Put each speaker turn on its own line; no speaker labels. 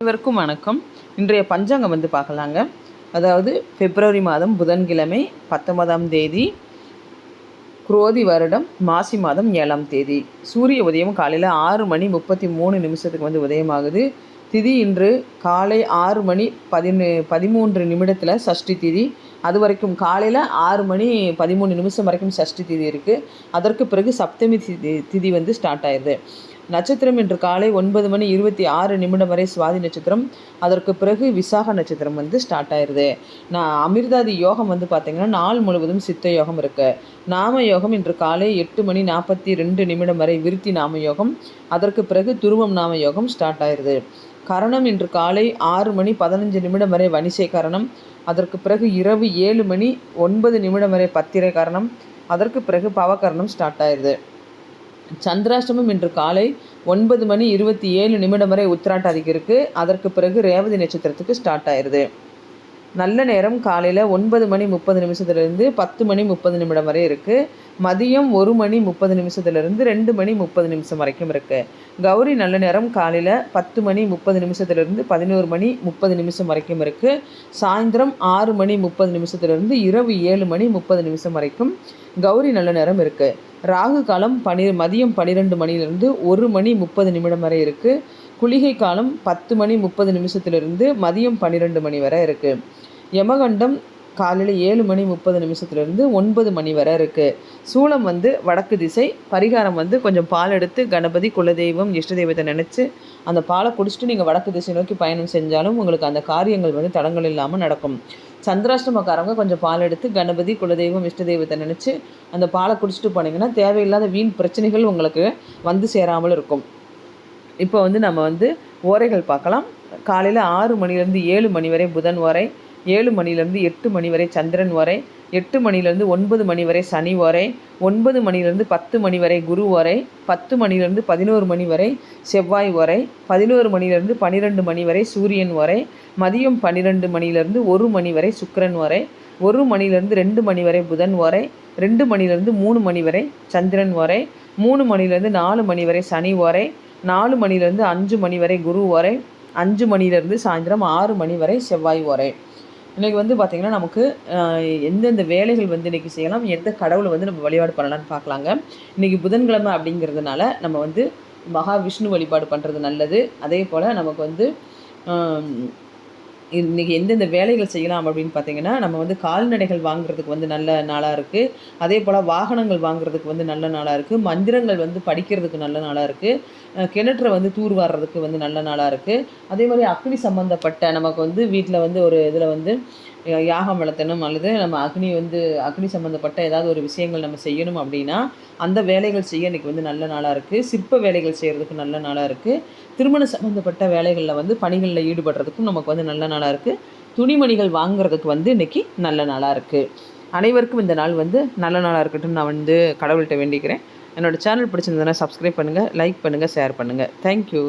அனைவருக்கும் வணக்கம். இன்றைய பஞ்சாங்கம் வந்து பார்க்கலாங்க. அதாவது பிப்ரவரி மாதம் புதன்கிழமை பத்தொன்பதாம் தேதி குரோதி வருடம் மாசி மாதம் ஏழாம் தேதி. சூரிய உதயம் காலையில் ஆறு மணி முப்பத்தி மூணு நிமிஷத்துக்கு வந்து உதயமாகுது. திதி இன்று காலை ஆறு மணி பதினு பதிமூன்று நிமிடத்தில் சஷ்டி திதி. அது வரைக்கும் காலையில் ஆறு மணி பதிமூணு நிமிஷம் வரைக்கும் சஷ்டி திதி இருக்குது அதற்கு பிறகு சப்தமி திதி திதி வந்து ஸ்டார்ட் ஆயிடுது. நட்சத்திரம் இன்று காலை ஒன்பது மணி இருபத்தி ஆறு நிமிடம் வரை சுவாதி நட்சத்திரம். அதற்கு பிறகு விசாக நட்சத்திரம் வந்து ஸ்டார்ட் ஆயிடுது நான் அமிர்தாதி யோகம் வந்து பார்த்திங்கன்னா நாள் முழுவதும் சித்த யோகம் இருக்குது நாம யோகம் இன்று காலை எட்டு மணி நாற்பத்தி ரெண்டு நிமிடம் வரை விருத்தி நாம யோகம். அதற்கு பிறகு துருவம் நாம யோகம் ஸ்டார்ட் ஆயிடுது கரணம் இன்று காலை ஆறு மணி பதினஞ்சு நிமிடம் வரை வனிசை கரணம். அதற்கு பிறகு இரவு ஏழு மணி ஒன்பது நிமிடம் வரை பத்திரை கரணம். அதற்கு பிறகு பவகரணம் ஸ்டார்ட் ஆயிடுது சந்திராஷ்டமம் இன்று காலை ஒன்பது மணி இருபத்தி ஏழு நிமிடம் வரை உத்திராட்டாதிக்கு இருக்குது அதற்கு பிறகு ரேவதி நட்சத்திரத்துக்கு ஸ்டார்ட் ஆயிடுது நல்ல நேரம் காலையில் ஒன்பது மணி முப்பது நிமிஷத்துலேருந்து பத்து மணி முப்பது நிமிடம் வரை இருக்குது மதியம் ஒரு மணி முப்பது நிமிஷத்துலேருந்து ரெண்டு மணி முப்பது நிமிஷம் வரைக்கும் இருக்குது கௌரி நல்ல நேரம் காலையில் பத்து மணி முப்பது நிமிஷத்துலேருந்து பதினோரு மணி முப்பது நிமிஷம் வரைக்கும் இருக்குது சாயந்தரம் ஆறு மணி முப்பது நிமிஷத்துலேருந்து இரவு ஏழு மணி முப்பது நிமிஷம் வரைக்கும் கௌரி நல்ல நேரம் இருக்குது ராகு காலம் பனி மதியம் பன்னிரெண்டு மணிலிருந்து ஒரு மணி முப்பது நிமிடம் வரை இருக்குது குளிகை காலம் பத்து மணி முப்பது நிமிஷத்துலேருந்து மதியம் பன்னிரெண்டு மணி வரை இருக்குது யமகண்டம் காலையில் ஏழு மணி முப்பது நிமிஷத்துலேருந்து ஒன்பது மணி வரை இருக்குது சூளம் வந்து வடக்கு திசை பரிகாரம் வந்து கொஞ்சம் பால் எடுத்து கணபதி குலதெய்வம் இஷ்ட தெய்வத்தை நினச்சி அந்த பாலை குடிச்சிட்டு நீங்கள் வடக்கு திசை நோக்கி பயணம் செஞ்சாலும் உங்களுக்கு அந்த காரியங்கள் வந்து தடங்கள் இல்லாமல் நடக்கும். சந்திராஷ்டமக்காரங்க கொஞ்சம் பால் எடுத்து கணபதி குலதெய்வம் இஷ்ட தெய்வத்தை நினச்சி அந்த பாலை குடிச்சிட்டு போனீங்கன்னா தேவையில்லாத வீண் பிரச்சனைகள் உங்களுக்கு வந்து சேராமல் இருக்கும். இப்போ வந்து நம்ம வந்து ஓரைகள் பார்க்கலாம். காலையில் ஆறு மணிலேருந்து ஏழு மணி வரை புதன் ஓரை ஏழு மணிலேருந்து எட்டு மணி வரை சந்திரன் வரை எட்டு மணிலேருந்து ஒன்பது மணி வரை சனி வரை ஒன்பது மணிலேருந்து பத்து மணி வரை குரு வரை பத்து மணிலேருந்து பதினோரு மணி வரை செவ்வாய் வரை பதினோரு மணிலேருந்து பன்னிரெண்டு மணி வரை சூரியன் வரை மதியம் பன்னிரெண்டு மணிலேருந்து ஒரு மணி வரை சுக்கரன் வரை ஒரு மணிலேருந்து ரெண்டு மணி வரை புதன் வரை ரெண்டு மணிலேருந்து மூணு மணி வரை சந்திரன் வரை மூணு மணிலேருந்து நாலு மணி வரை சனி வரை நாலு மணிலேருந்து அஞ்சு மணி வரை குரு வரை அஞ்சு மணிலேருந்து சாயந்தரம் ஆறு மணி வரை செவ்வாய் வரை இன்றைக்கி வந்து பார்த்திங்கன்னா நமக்கு எந்தெந்த வேலைகள் வந்து இன்றைக்கி செய்யலாம் எந்த கடவுளை வந்து நம்ம வழிபாடு பண்ணலான்னு பார்க்கலாங்க. இன்றைக்கி புதன்கிழமை அப்படிங்கிறதுனால நம்ம வந்து மகாவிஷ்ணு வழிபாடு பண்ணுறது நல்லது. அதே போல் நமக்கு வந்து இன்றைக்கி எந்தெந்த வேலைகள் செய்யலாம் அப்படின்னு பார்த்தீங்கன்னா நம்ம வந்து கால்நடைகள் வாங்குறதுக்கு வந்து நல்ல நாளாக இருக்குது அதே போல் வாகனங்கள் வாங்குறதுக்கு வந்து நல்ல நாளாக இருக்குது மந்திரங்கள் வந்து படிக்கிறதுக்கு நல்ல நாளாக இருக்குது கிணற்றை வந்து தூர்வாடுறதுக்கு வந்து நல்ல நாளாக இருக்குது அதே மாதிரி அக்னி சம்மந்தப்பட்ட நமக்கு வந்து வீட்டில் வந்து ஒரு இதில் வந்து யாகம் வளர்த்தணும் அல்லது நம்ம அக்னி வந்து அக்னி சம்மந்தப்பட்ட ஏதாவது ஒரு விஷயங்கள் நம்ம செய்யணும் அப்படின்னா அந்த வேலைகள் செய்ய இன்றைக்கி வந்து நல்ல நாளாக இருக்குது சிற்ப வேலைகள் செய்கிறதுக்கு நல்ல நாளாக இருக்குது திருமண சம்மந்தப்பட்ட வேலைகளில் வந்து பணிகளில் ஈடுபடுறதுக்கும் நமக்கு வந்து நல்ல நாளாக இருக்குது துணிமணிகள் வாங்குறதுக்கு வந்து இன்றைக்கி நல்ல நாளாக இருக்குது அனைவருக்கும் இந்த நாள் வந்து நல்ல நாளாக இருக்கட்டும். நான் வந்து கடவுள்கிட்ட வேண்டிக்கிறேன். என்னோடய சேனல் பிடிச்சிருந்ததுன்னா சப்ஸ்கிரைப் பண்ணுங்கள் லைக் பண்ணுங்கள் ஷேர் பண்ணுங்கள் தேங்க்யூ